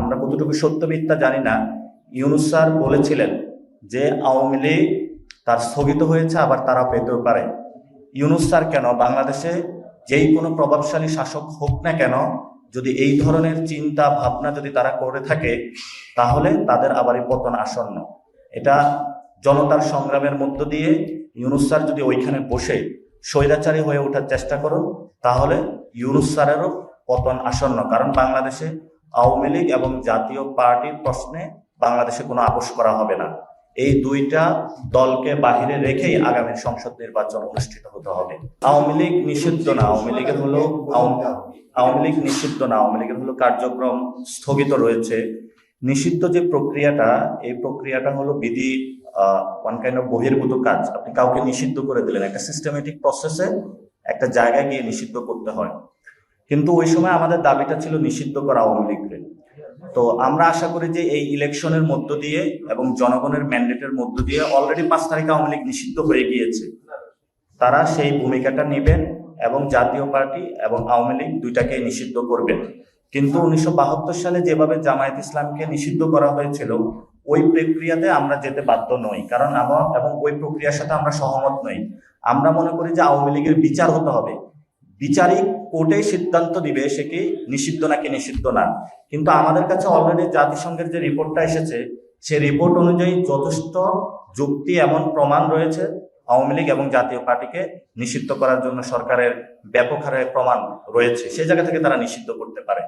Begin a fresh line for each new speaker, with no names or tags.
আমরা কতটুকু সত্য মিথ্যা জানি না। ইউনুস স্যার বলেছিলেন যে আওয়ামী লীগ তার স্থগিত হয়েছে, আবার তারা পেতেও পারে। ইউনুস স্যার কেন? বাংলাদেশে যেই কোনো প্রভাবশালী শাসক হোক না কেন, যদি এই ধরনের চিন্তা, ভাবনা যদি তারা করে থাকে, তাহলে তাদের আবারই পতন আসন্ন। এটা জনতার সংগ্রামের মধ্য দিয়ে ইউনুস স্যার যদি ওইখানে বসে স্বৈরাচারী হয়ে ওঠার চেষ্টা করুন, তাহলে ইউনুস স্যারেরও পতন আসন্ন। কারণ বাংলাদেশে আওয়ামী লীগ এবং জাতীয় পার্টির প্রশ্নে বাংলাদেশে কোনো আপোষ করা হবে না। এই দুইটা দলকে বাহিরে রেখেই আগামী সংসদ নির্বাচন অনুষ্ঠিত হতে হবে। আওয়ামী লীগ নিষিদ্ধ না, আওয়ামী লীগের হলো আওয়াম- লীগ নিষিদ্ধ না, আওয়ামী লীগের হলো কার্যক্রম স্থগিত রয়েছে। নিষিদ্ধ যে প্রক্রিয়াটা, এই প্রক্রিয়াটা হলো বিধি ওয়ান বহির্ভূত কাজ। আপনি কাউকে নিষিদ্ধ করে দিলেন, একটা সিস্টেমেটিক প্রসেসে একটা জায়গায় গিয়ে নিষিদ্ধ করতে হয়। কিন্তু ওই সময় আমাদের দাবিটা ছিল নিষিদ্ধ করা আওয়ামী লীগকে তো আমরা আশা করি যে এই ইলেকশনের মধ্য দিয়ে এবং জনগণের ম্যান্ডেটের মধ্য দিয়ে অলরেডি পাঁচ তারিখে আওয়ামী লীগ নিষিদ্ধ হয়ে গিয়েছে। তারা সেই ভূমিকাটা নেবেন এবং জাতীয় পার্টি এবং আওয়ামী লীগ দুইটাকে নিষিদ্ধ করবেন। কিন্তু উনিশশো বাহাত্তর সালে যেভাবে জামায়াত ইসলামকে নিষিদ্ধ করা হয়েছিল, ওই প্রক্রিয়াতে আমরা যেতে বাধ্য নই। কারণ আমার এবং ওই প্রক্রিয়ার সাথে আমরা সহমত নই। আমরা মনে করি যে আওয়ামী লীগের বিচার হতে হবে। বিচারিক কোর্টে সিদ্ধান্ত দিবে সে কি নিষিদ্ধ নাকি নিষিদ্ধ না। কিন্তু আমাদের কাছে অলরেডি জাতিসংঘের যে রিপোর্টটা এসেছে সে রিপোর্ট অনুযায়ী যথেষ্ট যুক্তি এমন প্রমাণ রয়েছে আওয়ামী লীগ এবং জাতীয় পার্টিকে নিষিদ্ধ করার জন্য সরকারের ব্যাপক হারে প্রমাণ রয়েছে। সেই জায়গা থেকে তারা নিষিদ্ধ করতে পারে।